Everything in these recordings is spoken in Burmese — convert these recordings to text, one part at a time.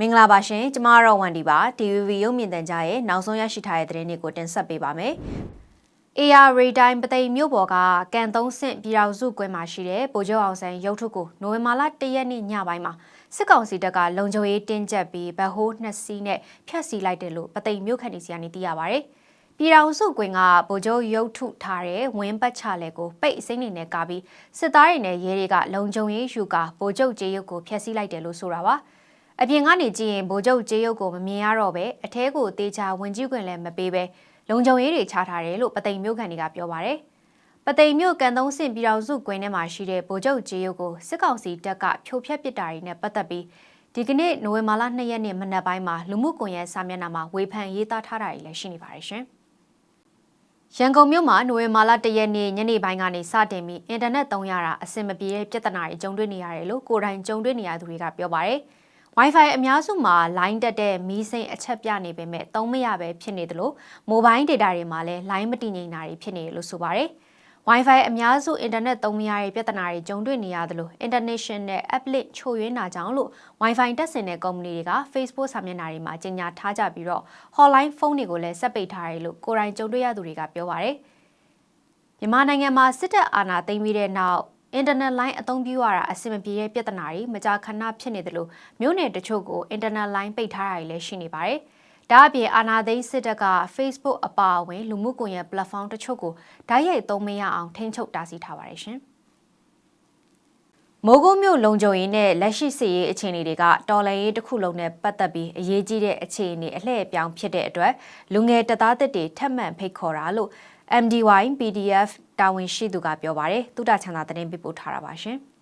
မင်္ဂလာပါရှင်ကျမကတော့ဝန်ဒီပါ DVB ရုပ်မြင်သံကြားရဲ့နောက်ဆုံးရရှိထားတဲ့သတင်းတွေကိုတင်ဆက်ပေးပါမယ်။ AR ရေတိုင်းပသိမ်မြို့ပေါ်ကကန်သုံးဆင့်ပြည်တော်စုကွဲမှာရှိတဲ့ဗိုလ်ချုပ်အောင်ဆန်းရုပ်ထုကိုနိုဝင်ဘာလ၁ရက်နေ့ညပိုင်းမှာစစ်ကောင်စီတပ်ကလုံခြုံရေးတင်းကျပ်ပြီးဗဟိုးနှစ်စီးနဲ့ဖျက်ဆီးလိုက်တယ်လို့ပသိမ်မြို့ခန့်ဒီစီကနေသိရပါဗျ။ ပြည်တော်စုကွင်းကဗိုလ်ချုပ်ရုပ်ထုထားတဲ့ဝင်းပတ်ချလဲကိုပိတ်အစိမ့်နေနဲ့ကာပြီးစစ်သားတွေနဲ့ရဲတွေကလုံခြုံရေးယူကာဗိုလ်ချုပ်ကျေးရုပ်ကိုဖျက်ဆီးလိုက်တယ်လို့ဆိုတာပါ။အပြင်ကနေကြည့်ရင်ဗိုလ်ချုပ်ကျေးရုပ်ကိုမမြင်ရတော့ပဲအထဲကိုတေချာဝင်ကြည့်ခွင့်လည်းမပေးပဲလုံခြုံရေးတွေချထားတယ်လို့ပသိမ်မြို့ခံတွေကပြောပါတယ်။ပသိမ်မြို့ကန်သုံးဆင့်ပြည်တော်စုကွင်းထဲမှာရှိတဲ့ဗိုလ်ချုပ်ကျေးရုပ်ကိုစစ်ကောင်စီတပ်ကဖြိုဖျက်ပစ်တာတွေနဲ့ပတ်သက်ပြီးဒီကနေ့နိုဝင်ဘာလ2ရက်နေ့မနက်ပိုင်းမှာလူမှုကွန်ရက်စာမျက်နှာမှာဝေဖန်ရေးသားထားတာတွေလည်းရှိနေပါတယ်ရှင်။ ရန်ကုန်မြို့မှာနိုဝင်ဘာလ1ရက်နေ့ညနေပိုင်းကနေစတင်ပြီးအင်တာနက်သုံးရတာအဆင်မပြေတဲ့ပြဿနာတွေကြုံတွေ့နေရတယ်လို့ကိုယ်တိုင်ကြုံတွေ့နေရသူတွေကပြောပါတယ်။ Wi-Fi အများစုမှာ line တက်တဲ့မီးစိမ်းအချက်ပြနေပေမဲ့သုံးမရပဲဖြစ်နေသလို mobile data တွေမှာလည်း line မတည်ငြိမ်တာတွေဖြစ်နေတယ်လို့ဆိုပါတယ်။ Wi-Fi အများစုအင်တာနက်သုံးမရတဲ့ပြဿနာတွေကြုံတွေ့နေရသလို international app link ချို့ယွင်းတာကြောင့်လို့ Wi-Fi တက်ဆင်တဲ့ကုမ္ပဏီတွေက Facebook စာမျက်နှာတွေမှာကြေညာထားကြပြီးတော့ hotline ဖုန်းတွေကိုလည်းဆက်ပိတ်ထားတယ်လို့ကိုယ်တိုင်ကြုံတွေ့ရသူတွေကပြောပါတယ်။မြန်မာနိုင်ငံမှာစစ်တပ်အာဏာသိမ်းပြီးတဲ့နောက်အင်တာနက်လိုင်းအသုံးပြုရတာအဆင်မပြေတဲ့ပြဿနာတွေမကြာခဏဖြစ်နေတယ်လို့မြို့နယ်တချို့ကိုအင်တာနက်လိုင်းပိတ်ထားတာတွေလည်းရှိနေပါတယ်။ ဒါအပြင်အာဏာသိမ်းစစ်တပ်က Facebook အပါအဝင်လူမှုကွန်ရက် platform တချို့ကိုဓာတ်ရိုက်သုံးမရအောင်ထိန်းချုပ်တားဆီးထားပါတယ်ရှင်။မိုးကုတ်မြို့လုံခြုံရေးနဲ့လက်ရှိစစ်ရေးအခြေအနေတွေကတော်လှန်ရေးတစ်ခုလုံးနဲ့ပတ်သက်ပြီးအရေးကြီးတဲ့အခြေအနေအလှည့်အပြောင်းဖြစ်တဲ့အတွက်လူငယ်တပ်သားတစ်တွေထပ်မံဖိတ်ခေါ်တာလို့ MDY PDF တာဝန်ရှိသူကပြောပါတယ်။တုဒ္ဒချန်သာသတင်းပေးပို့ထားတာပါရှင်။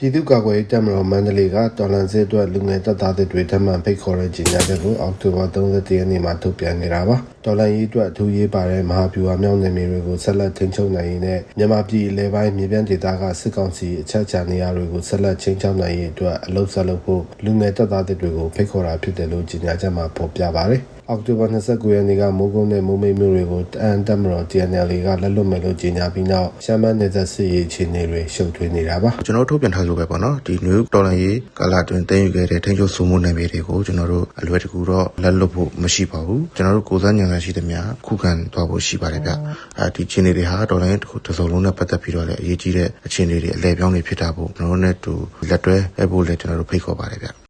ပြည်သူ့ကာကွယ်ရေးတပ်မတော်မန္တလေးကတော်လန်စစ်အတွက်လူငယ်တပ်သားတွေထပ်မံဖိတ်ခေါ်တဲ့ကြေညာချက်ကိုအောက်တိုဘာ31ရက်နေ့မှာထုတ်ပြန်ခဲ့တာပါတော်လန်ရေးအတွက်အထူးရေးပါတဲ့မဟာဗျူဟာမြောက်နယ်မြေတွေကိုဆက်လက်ထိန်းချုပ်နိုင်ရေးနဲ့မြန်မာပြည်အလဲပိုင်းမြေပြန့်ဒေသကစစ်ကောင်စီအချက်ချနေရာတွေကိုဆက်လက်ချင်းချောင်းနိုင်ရေးအတွက်အလုပ်ဆက်လုပ်ဖို့လူငယ်တပ်သားတွေကိုဖိတ်ခေါ်တာဖြစ်တယ်လို့ကြေညာချက်မှာဖော်ပြပါတယ် အောက်တိုဘာ29ရက်နေ့ကမိုးကုန်းနဲ့မိုးမိတ်မြို့တွေကိုတအန်တက်မတော် TNL ကလက်လွတ်မယ်လို့ကြေညာပြီးနောက်ရှမ်းမနယ်သက်စစ်ရေးအခြေအနေတွေရှုပ်ထွေးနေတာပါကျွန်တော်တို့ထုတ်ပြန်ထားဆိုပဲပေါ့နော်ဒီ new တော်လန်ရေးကာလတွင်တင်ယူခဲ့တဲ့ထိန်းချုပ်စုမှုနယ်မြေတွေကိုကျွန်တော်တို့အလွယ်တကူတော့လက်လွတ်ဖို့မရှိပါဘူးကျွန်တော်တို့ကိုယ်စားညံခံရှိသမျှခုခံသွားဖို့ရှိပါတယ်ဗျအဲဒီအခြေအနေတွေဟာတော်လန်ရေးတစ်ခုတစ်စုံလုံးနဲ့ပတ်သက်ပြီးတော့လည်းအရေးကြီးတဲ့အခြေအနေတွေအလဲပြောင်းနေဖြစ်တာဖို့ကျွန်တော်တို့နဲ့တူလက်တွဲအဲ့ဖို့လည်းကျွန်တော်တို့ဖိတ်ခေါ်ပါတယ်ဗျ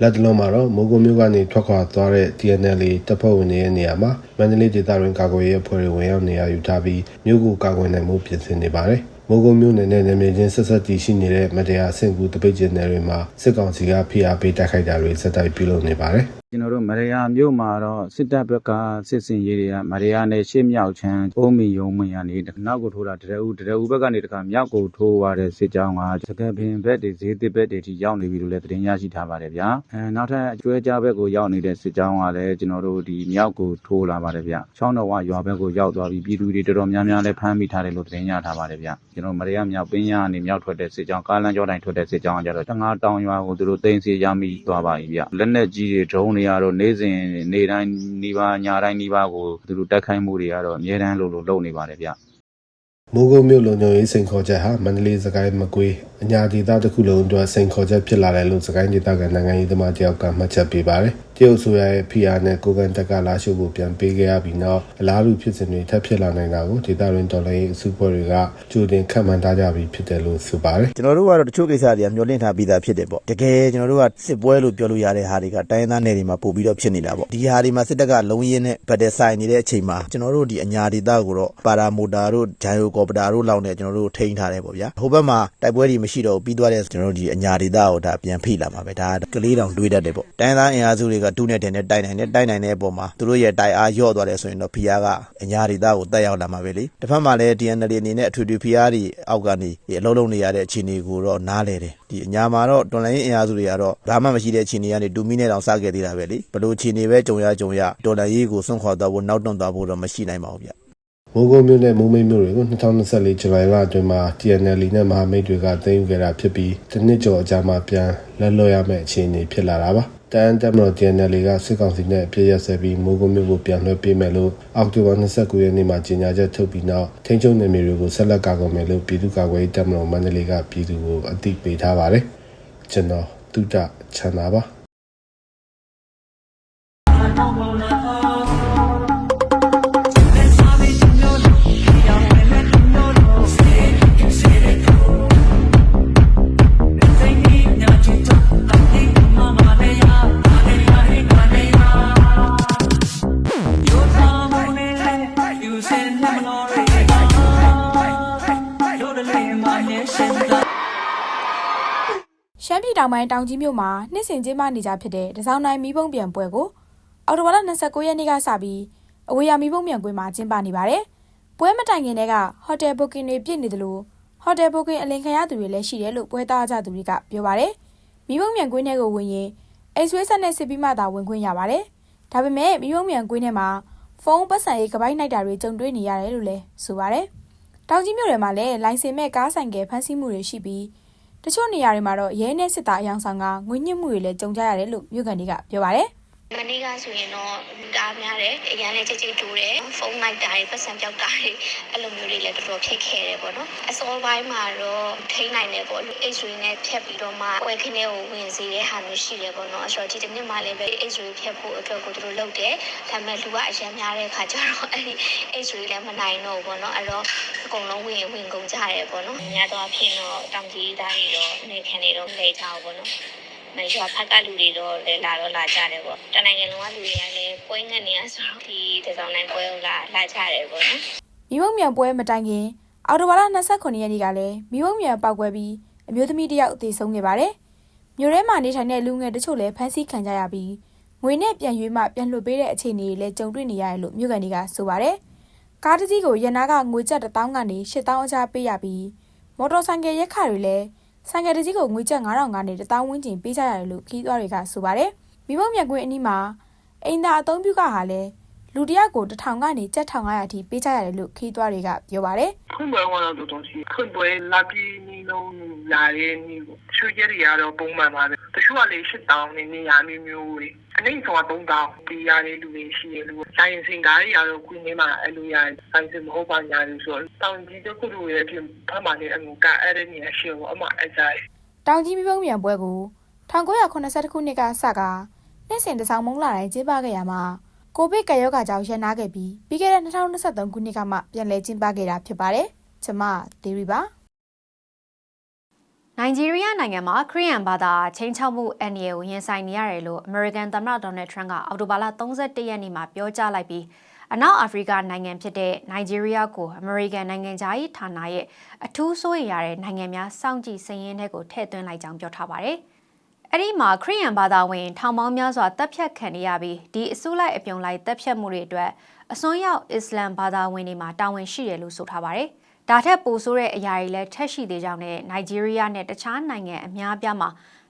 လက်တလုံးမှာတော့မိုးကုတ်မြို့ကနေထွက်ခွာသွားတဲ့ TNL တပ်ဖွဲ့ဝင်တွေရဲ့နေရာမှာမန္တလေးဒေသတွင်ကာကွယ်ရေးအဖွဲ့တွေဝင်ရောက်နေရာယူထားပြီးမြို့ကိုကာကွယ်နိုင်မှုပြင်ဆင်နေပါတယ်။မိုးကုတ်မြို့နယ်နဲ့နယ်မြေချင်းဆက်ဆက်တည်ရှိနေတဲ့မတရားဆင့်ကူတပိတ်ကျင်းနယ်တွေမှာစစ်ကောင်စီကဖိအားပေးတိုက်ခိုက်တာတွေစက်တိုက်ပြုလုပ်နေပါတယ်။ ကျွန်တော်တို့မရယာမြို့မှာတော့စစ်တပ်ဘက်ကစစ်စင်ရေးတွေကမရယာနဲ့ရှေ့မြောက်ချမ်းအုံးမီယုံမရနေနောက်ကိုထိုးတာတရဦးတရဦးဘက်ကနေတခါမြောက်ကိုထိုးသွားတဲ့စစ်ကြောင်းကစကပင်ဘက်တွေဈေးတစ်ဘက်တွေထိရောက်နေပြီလို့လည်းသတင်းရရှိထားပါတယ်ဗျာအဲနောက်ထပ်အကျွဲကြားဘက်ကိုရောက်နေတဲ့စစ်ကြောင်းကလည်းကျွန်တော်တို့ဒီမြောက်ကိုထိုးလာပါတယ်ဗျချောင်းတော်ဝရွာဘက်ကိုရောက်သွားပြီးပြည်သူတွေတော်တော်များများလည်းဖမ်းမိထားတယ်လို့သတင်းရထားပါတယ်ဗျကျွန်တော်မရယာမြောက်ပင်းရကနေမြောက်ထွက်တဲ့စစ်ကြောင်းကားလမ်းကျောတိုင်းထွက်တဲ့စစ်ကြောင်းကကြတော့တငါတောင်ရွာကိုသူတို့သိမ်းစီရမိသွားပါပြီဗျလက်နက်ကြီးတွေဒရုန်းတွေကတော့နေ့စဉ်နေ့တိုင်းနှီးပါညတိုင်းနှီးပါကိုသူတို့တက်ခိုင်းမှုတွေကတော့အများတန်းလို့လို့လုပ်နေပါတယ်ဗျမိုးကုတ်မြို့လုံခြုံရေးစိန်ခေါ်ချက်ဟာမန္တလေးစကိုင်းမကွေးအညာဒေသတစ်ခုလုံးအတွက်စိန်ခေါ်ချက်ဖြစ်လာတယ်လို့စကိုင်းဒေသကနိုင်ငံရေးသမားတယောက်ကမှတ်ချက်ပေးပါတယ်။တရုတ်ဆိုရရဲ့ PR နဲ့ကိုကန်တက်ကလာရှုပ်ကိုပြန်ပေးခဲ့ရပြီးနောက်အလားတူဖြစ်စဉ်တွေထပ်ဖြစ်လာနိုင်တာကိုဒေသတွင်းတော်လှန်ရေးအစုအဖွဲ့တွေကကြိုတင်ခန့်မှန်းထားကြပြီးဖြစ်တယ်လို့ဆိုပါတယ်ကျွန်တော်တို့ကတော့တချို့ကိစ္စတွေကမျောလင့်ထားပြီးသားဖြစ်တယ်ပေါ့တကယ်ကျွန်တော်တို့ကစစ်ပွဲလို့ပြောလို့ရတဲ့ဟာတွေကတိုင်းသားနယ်တွေမှာပို့ပြီးတော့ဖြစ်နေတာပေါ့ဒီဟာတွေမှာစစ်တပ်ကလုံးရင်းနဲ့ဗတ်တဲ့ဆိုင်နေတဲ့အချိန်မှာကျွန်တော်တို့ဒီအညာဒေသကိုတော့ပါရာမိုတာတို့ဂျန်ယိုကော်ပတာတို့လောက်နဲ့ကျွန်တော်တို့ထိန်းထားတယ်ပေါ့ဗျာဟိုဘက်မှာတိုက်ပွဲတွေမရှိတော့ဘူးပြီးသွားတဲ့ကျွန်တော်တို့ဒီအညာဒေသကိုဒါပြန်ဖိလာမှာပဲဒါကလေးတောင်တွေးတတ်တယ်ပေါ့တိုင်းသားအင်အားစုတွေကဒုနဲ့တင်နဲ့တိုက်နိုင်တယ်တိုက်နိုင်တဲ့အပေါ်မှာသူတို့ရဲ့တိုက်အားလျော့သွားတယ်ဆိုရင်တော့ဖီယာကအညာဒေသကိုတက်ရောက်လာမှာပဲလေတစ်ဖက်မှာလည်း DNL အနေနဲ့အထွေထွေဖီယာတွေအောက်ကနေဒီအလုံးလုံးနေရတဲ့အခြေအနေကိုတော့နားလဲတယ်ဒီအညာမှာတော့တွန်လိုင်းအင်အားစုတွေကတော့ဘာမှမရှိတဲ့အခြေအနေကနေတူမီနဲ့တောင်စခဲ့သေးတာပဲလေဘလို့အခြေအနေပဲကြုံရကြုံရတော်လိုင်းရေးကိုစွန့်ခွာသွားဖို့နောက်တွန့်သွားဖို့တော့မရှိနိုင်ပါဘူးဗျမိုးကုတ်မြို့နဲ့မိုးမိတ်မြို့တွေကို2024ဇူလိုင်လအတွင်းမှာ TNL နဲ့မဟာမိတ်တွေကသိမ်းယူခဲ့တာဖြစ်ပြီးတစ်နှစ်ကျော်အကြာမှပြန်လက်လွတ်ရမယ့်အခြေအနေဖြစ်လာတာပါ တန်တက်မတော် JNL ကစစ်ကောင်စီနဲ့အပြည့်ရဆက်ပြီးမိုးကုံမျိုးကိုပြန်လွှဲပေးမယ်လို့အောက်တိုဘာ29ရက်နေ့မှာကြေညာချက်ထုတ်ပြီးနောက်ထိန်းချုပ်နယ်မြေတွေကိုဆက်လက်ကာကွယ်မယ်လို့ပြည်သူ့ကာကွယ်ရေးတပ်မတော်မန္တလေးကပြည်သူကိုအသိပေးထားပါတယ်ကျွန်တော်တုဒ္ဒချမ်းသာပါ ပြည်တောင်ပိုင်းတောင်ကြီးမြို့မှာနှစ်စဉ်ကျင်းပနေကြဖြစ်တဲ့တစောင်းတိုင်းမီးပုံပြန်ပွဲကိုအော်တိုဘာလ29ရက်နေ့ကစပြီးအဝေးရမီးပုံပြန်ကွင်းမှာကျင်းပနေပါတယ်။ပွဲမတိုင်ခင်တည်းကဟိုတယ်ဘွတ်ကင်တွေပြည့်နေသလိုဟိုတယ်ဘွတ်ကင်အလင်ခံရသူတွေလည်းရှိတယ်လို့ပွဲသားကြသူတွေကပြောပါတယ်။မီးပုံပြန်ကွင်းထဲကိုဝင်ရင်အိတ်ဆွေးဆက်နဲ့စစ်ပြီးမှသာဝင်ခွင့်ရပါတယ်။ဒါပေမဲ့မီးပုံပြန်ကွင်းထဲမှာဖုန်းပတ်စံရေးကပိုင်းနိုင်တာတွေကြုံတွေ့နေရတယ်လို့လည်းဆိုပါတယ်။တောင်ကြီးမြို့ထဲမှာလည်းလိုင်စင်မဲ့ကားဆိုင်ကဖမ်းဆီးမှုတွေရှိပြီး တချို့နေရာတွေမှာတော့ရဲနဲ့စစ်သားအယောင်ဆောင်ကငွေညှစ်မှုတွေလည်းကြုံကြရတယ်လို့မြို့ကန်တွေကပြောပါတယ် မနေ့ကဆိုရင်တော့တားများတယ်အရန်လည်းကြိတ်ကြိတ်တိုးတယ်ဖုန်းလိုက်တာတွေပတ်စံပြောက်တာတွေအဲ့လိုမျိုးတွေလည်းတော်တော်ဖြစ်ခဲ့တယ်ပေါ့နော်အစောပိုင်းမှာတော့ထိန်းနိုင်တယ်ပေါ့အိတ်ဆွေနဲ့ဖြတ်ပြီးတော့မှဝယ်ခင်းထဲကိုဝင်စီတဲ့ဟာမျိုးရှိတယ်ပေါ့နော်အဲ့တော့ဒီတစ်နှစ်မှလည်းပဲအိတ်ဆွေဖြတ်ဖို့အတွက်ကိုသူတို့လုပ်တယ်ဒါပေမဲ့လူကအရန်များတဲ့ခါကျတော့အဲ့ဒီအိတ်ဆွေလည်းမနိုင်တော့ဘူးပေါ့နော်အဲ့တော့အကုန်လုံးဝင်ဝင်ကုန်ကြတယ်ပေါ့နော်များတော့အဖြစ်တော့တောင်ကြီးသားတွေတော့နေခံနေတော့လေချောက်ပေါ့နော်မ ရွာဖက်ကလူတွေတော့လည်းလာတော့လာကြတယ်ပေါ့တနိုင်ငံလုံးကလူတွေကလည်းပွဲငတ်နေရဆိုတော့ဒီတစောင်းနိုင်ပွဲကိုလာလာကြတယ်ပေါ့နော်။မိဘမြန်ပွဲမတိုင်ခင်အော်တိုဘာလ29ရက်နေ့ကလည်းမိဘမြန်ပောက်ကွဲပြီးအမျိုးသမီးတစ်ယောက်အသေးဆုံးခဲ့ပါတယ်။မြို့ထဲမှာနေထိုင်တဲ့လူငယ်တချို့လည်းဖမ်းဆီးခံကြရပြီးငွေနဲ့ပြန်ရွေးမှပြန်လွှတ်ပေးတဲ့အခြေအနေတွေလည်းကြုံတွေ့နေရတယ်လို့မြို့ကန်တွေကဆိုပါတယ်။ကားတစ်စီးကိုရန်နာကငွေကျပ်1000ကနေ8000အကြားပေးရပြီးမော်တော်ဆိုင်ကယ်ရက်ခတွေလည်း ဆိုင်ကယ်တစ်စီးကိုငွေကျပ်9000ကနေ1000ဝန်းကျင်ပေးကြရတယ်လို့ခီးသွွားတွေကဆိုပါတယ်။မိဘမြန်ကွင်းအနီးမှာအိမ်သာအသုံးပြုကဟာလည်းလူတစ်ယောက်ကို1000ကနေကျပ်1500အထိပေးကြရတယ်လို့ခီးသွွားတွေကပြောပါတယ်။ခွင့်ပွဲကတော့တော်တော်ရှိခွင့်ပွဲလာပြီးနေလုံးလာတဲ့နေ့ကိုတချို့ရက်တွေကတော့ပုံမှန်ပါပဲတချို့ကလေ8000နဲ့နေရာမျိုးမျိုးတွေအ နည်းဆုံး3000ပေးရတဲ့လူတွေရှိတယ်လို့ဆိုင်စင်ကားတွေကတော့ခွင့်နေမှာအဲ့လိုရတယ်ဆိုင်စင်မဟုတ်ပါညာလို့ဆိုတော့တောင်ကြီးတစ်ခုလိုရဲ့အဖြစ်ဖတ်မှလည်းအငူကအဲ့ဒီနေရာရှိတော့အမအကြိုက်တောင်ကြီးမိဘုံမြန်ပွဲကို1982ခုနှစ်ကစကနှစ်စဉ်တစောင်းမုံလာတိုင်းကျင်းပခဲ့ရမှာကိုဗစ်ကပ်ရောဂါကြောင့်ရပ်နားခဲ့ပြီးပြီးခဲ့တဲ့2023ခုနှစ်ကမှပြန်လည်ကျင်းပခဲ့တာဖြစ်ပါတယ်။ကျွန်မဒေရီပါ နိုင်ဂျီးရီးယားနိုင်ငံမှာခရီးယန်ဘာသာချင်းချောက်မှုအန်ရီကိုရင်ဆိုင်နေရတယ်လို့ American သမ္မတ Donald Trump ကအောက်တိုဘာလ31ရက်နေ့မှာပြောကြားလိုက်ပြီးအနောက်အာဖရိကနိုင်ငံဖြစ်တဲ့နိုင်ဂျီးရီးယားကို American နိုင်ငံသားရေးဌာနရဲ့အထူးစိုးရိမ်ရတဲ့နိုင်ငံများစောင့်ကြည့်စာရင်းထဲကိုထည့်သွင်းလိုက်ကြောင်းပြောထားပါတယ်။ အဲ့ဒီမှာခရီးယန်ဘာသာဝင်ထောင်ပေါင်းများစွာတပ်ဖြတ်ခံရပြီးဒီအစိုးလိုက်အပြုံလိုက်တပ်ဖြတ်မှုတွေအတွက်အစွန်းရောက်အစ္စလမ်ဘာသာဝင်တွေမှာတာဝန်ရှိတယ်လို့ဆိုထားပါတယ်။ဒါထက်ပိုဆိုးတဲ့အရာတွေလည်းထက်ရှိသေးကြောင်းနဲ့နိုင်ဂျီးရီးယားနဲ့တခြားနိုင်ငံအများအပြားမှာ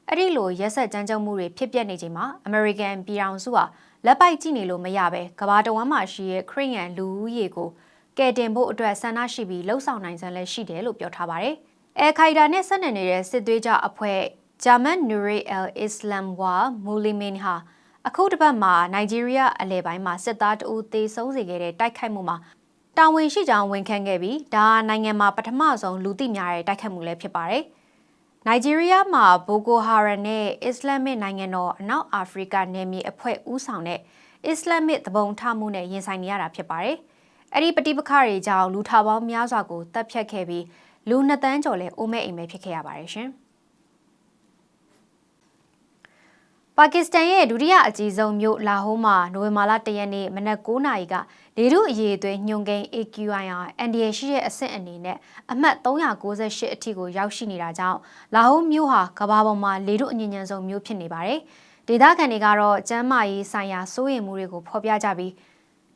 အဲ့ဒီလိုရက်ဆက်ကြမ်းကြုတ်မှုတွေဖြစ်ပျက်နေချိန်မှာအမေရိကန်ပြည်ထောင်စုဟာလက်ပိုက်ကြည့်နေလို့မရပဲကမ္ဘာတဝန်းမှာရှိတဲ့ခရီးယန်လူဦးရေကိုကယ်တင်ဖို့အတွက်ဆန္ဒရှိပြီးလှုံ့ဆော်နိုင်စမ်းလည်းရှိတယ်လို့ပြောထားပါတယ်။အဲခိုင်ဒါနဲ့ဆက်နွယ်နေတဲ့စစ်သွေးကြအဖွဲ့ ဂျာမန်နူရီအယ်အစ္စလမ်ဝါမူလီမင်ဟာအခုတစ်ပတ်မှာနိုင်ဂျီးရီးယားအလဲပိုင်းမှာစစ်သားတအူးသေဆုံးစေခဲ့တဲ့တိုက်ခိုက်မှုမှာတာဝန်ရှိကြောင်းဝန်ခံခဲ့ပြီးဒါနိုင်ငံမှာပထမဆုံးလူသိများတဲ့တိုက်ခိုက်မှုလည်းဖြစ်ပါတယ်။နိုင်ဂျီးရီးယားမှာဘိုကိုဟာရန်နဲ့အစ္စလာမစ်နိုင်ငံတော်အနောက်အာဖရိကနယ်မြေအဖွဲ့ဦးဆောင်တဲ့အစ္စလာမစ်သဘုံထမှုနဲ့ရင်ဆိုင်နေရတာဖြစ်ပါတယ်။အဲ့ဒီပဋိပက္ခတွေကြောင့်လူထောင်ပေါင်းများစွာကိုတပ်ဖြတ်ခဲ့ပြီးလူနှစ်သန်းကျော်လည်းအိုးမဲ့အိမ်မဲ့ဖြစ်ခဲ့ရပါတယ်ရှင်။ ပါကစ္စတန်ရဲ့ဒုတိယအကြီးဆုံးမြို့လာဟိုးမှာနိုဝင်ဘာလ၁ရက်နေ့မနက်9:00နာရီကလေထုအရေးအသွေးညွန်ကိန်း AQI ဟာအန်ဒီရရှိတဲ့အဆင့်အနေနဲ့အမှတ်398အထိကိုရောက်ရှိနေတာကြောင့်လာဟိုးမြို့ဟာကမ္ဘာပေါ်မှာလေထုအညဉ့်ဉန်းဆုံးမြို့ဖြစ်နေပါတယ်။ဒေသခံတွေကတော့ကျန်းမာရေးဆိုင်ရာစိုးရိမ်မှုတွေကိုဖော်ပြကြပြီး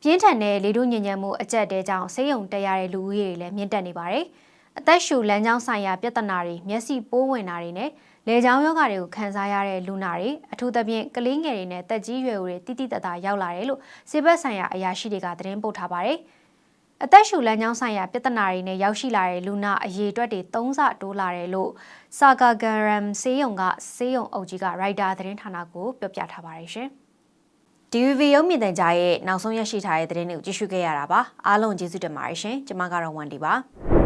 ပြင်းထန်တဲ့လေထုညဉ့်ဉန်းမှုအကျက်တဲကြောင့်ဆေးရုံတက်ရတဲ့လူဦးရေတွေလည်းမြင့်တက်နေပါတယ်။ အသက်ရှူလမ်းကြောင်းဆိုင်ရာပြဿနာတွေမျက်စိပိုးဝင်တာတွေနဲ့လေကြောင်းယောဂတွေကိုခံစားရတဲ့လူနာတွေအထူးသဖြင့်ကလေးငယ်တွေနဲ့တက်ကြီးရွယ်အိုတွေတိတိတတ်တာရောက်လာတယ်လို့စေဘက်ဆိုင်ရာအရာရှိတွေကသတင်းပို့ထားပါတယ်။အသက်ရှူလမ်းကြောင်းဆိုင်ရာပြဿနာတွေနဲ့ရောက်ရှိလာတဲ့လူနာအရေးအတွက်တွေသုံးဆတိုးလာတယ်လို့စာကာဂရမ်ဆေးရုံကဆေးရုံအုပ်ကြီးကရိုက်တာသတင်းဌာနကိုပြောပြထားပါတယ်ရှင်။ DVB ရုံမြင့်တန်ကြားရဲ့နောက်ဆုံးရရှိထားတဲ့သတင်းတွေကိုကြည့်ရှုခဲ့ရတာပါအားလုံးကျေးဇူးတင်ပါတယ်ရှင်ကျွန်မကတော့ဝန်ဒီပါ